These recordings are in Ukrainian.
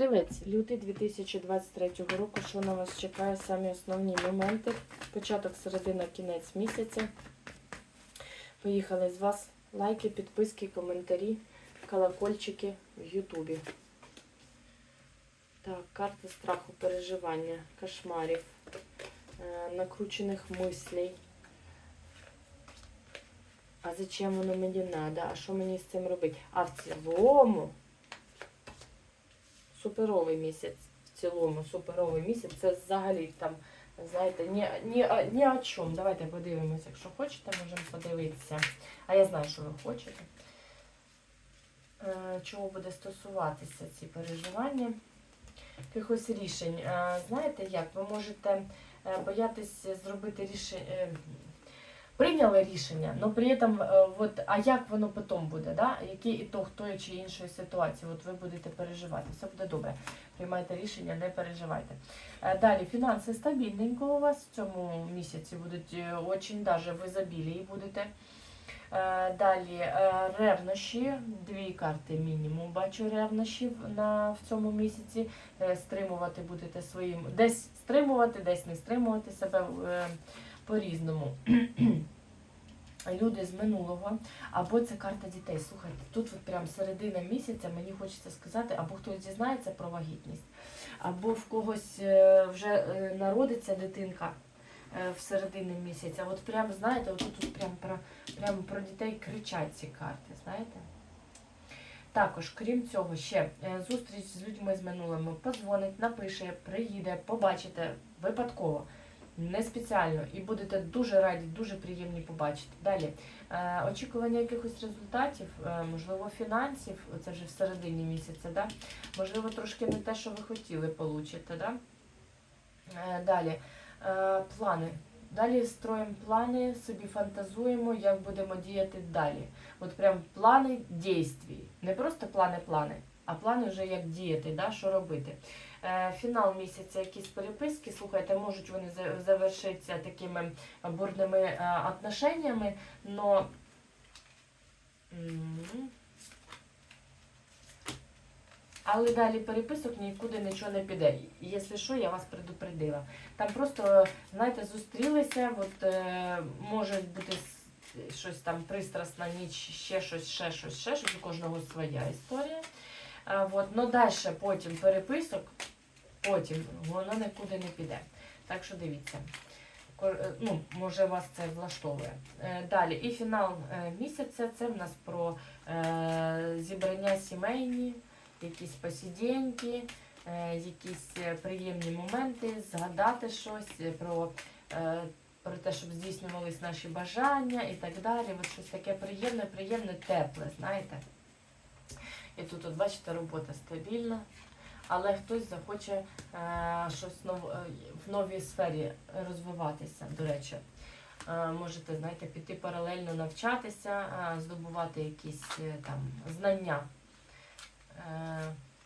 Стрілець, лютий 2023 року. Що на вас чекає? Самі основні моменти. Початок, середина, кінець місяця. Поїхали з вас. Лайки, підписки, коментарі, колокольчики в Ютубі. Так, карти страху, переживання, кошмарів, е, накручених мислей. А зачем воно мені треба? А що мені з цим робити? А в цілому суперовий місяць. В цілому суперовий місяць. Це взагалі там, знаєте, ні, ні, ні о чому. Давайте подивимося. Якщо хочете, можемо подивитися. А я знаю, що ви хочете. Е, Чого буде стосуватися ці переживання? Якихось рішень. Е, Знаєте як? Ви можете е, боятись зробити рішення. Прийняли рішення, але при цьому, е, от, а як воно потім буде, да? який ітог тої чи іншої ситуації, от ви будете переживати, все буде добре. Приймайте рішення, не переживайте. Е, Далі, фінанси стабільненько у вас в цьому місяці будуть е, очень даже в ізобілії будете. Далі ревнощі, дві карти мінімум бачу ревнощів на, в цьому місяці. Стримувати будете своїм, десь стримувати, десь не стримувати себе по-різному. Люди з минулого, або це карта дітей. Слухайте, тут от прям середина місяця мені хочеться сказати, або хтось дізнається про вагітність, або в когось е, вже е, народиться дитинка е, в середині місяця. От прям, знаєте, от тут прям про, прям про дітей кричать ці карти, знаєте? Також, крім цього, ще зустріч з людьми з минулими позвонить, напише, приїде, побачите випадково, не спеціально, і будете дуже раді, дуже приємні побачити. Далі е, очікування якихось результатів, е, можливо, фінансів, це вже в середині місяця, да? можливо, трошки не те, що ви хотіли, получите. Да? Е, далі плани. Далі строїмо плани, собі фантазуємо, як будемо діяти далі. От прям плани дійствій. Не просто плани-плани, а плани вже як діяти, да, що робити. Е, фінал місяця якісь переписки, слухайте, можуть вони завершитися такими бурними е, отношеннями, но але далі переписок нікуди нічого не піде. Якщо що, я вас предупредила. Там просто, знаєте, зустрілися, от, е, може бути щось там пристрасна ніч, ще щось, ще щось, ще щось, у кожного своя історія. А, от, ну далі потім переписок, потім воно нікуди не піде. Так що дивіться. Е, Ну, може вас це влаштовує. Е, Далі, і фінал е, місяця це в нас про зібрання сімейні, якісь посіденьки, якісь приємні моменти, згадати щось про, про те, щоб здійснювались наші бажання і так далі. От щось таке приємне, приємне, тепле, знаєте. І тут, от бачите, робота стабільна, але хтось захоче е, щось нов, е, в новій сфері розвиватися, до речі. Е, можете, знаєте, піти паралельно навчатися, е, здобувати якісь е, там знання е,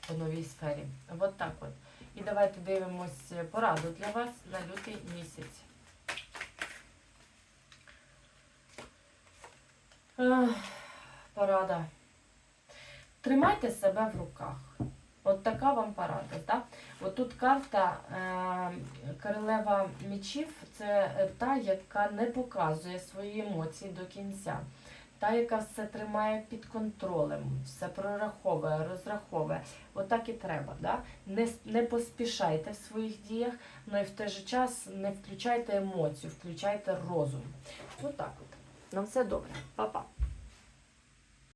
по новій сфері. От так от. І давайте дивимось пораду для вас на лютий місяць. Ех, Порада. Тримайте себе в руках. От така вам порада. Так? От тут карта е, королева мечів це та, яка не показує свої емоції до кінця. Та, яка все тримає під контролем, все прораховує, розраховує. Отак і треба. Да? Не, не поспішайте в своїх діях, але в той же час не включайте емоцію, включайте розум. Отак от. На все добре. Па-па.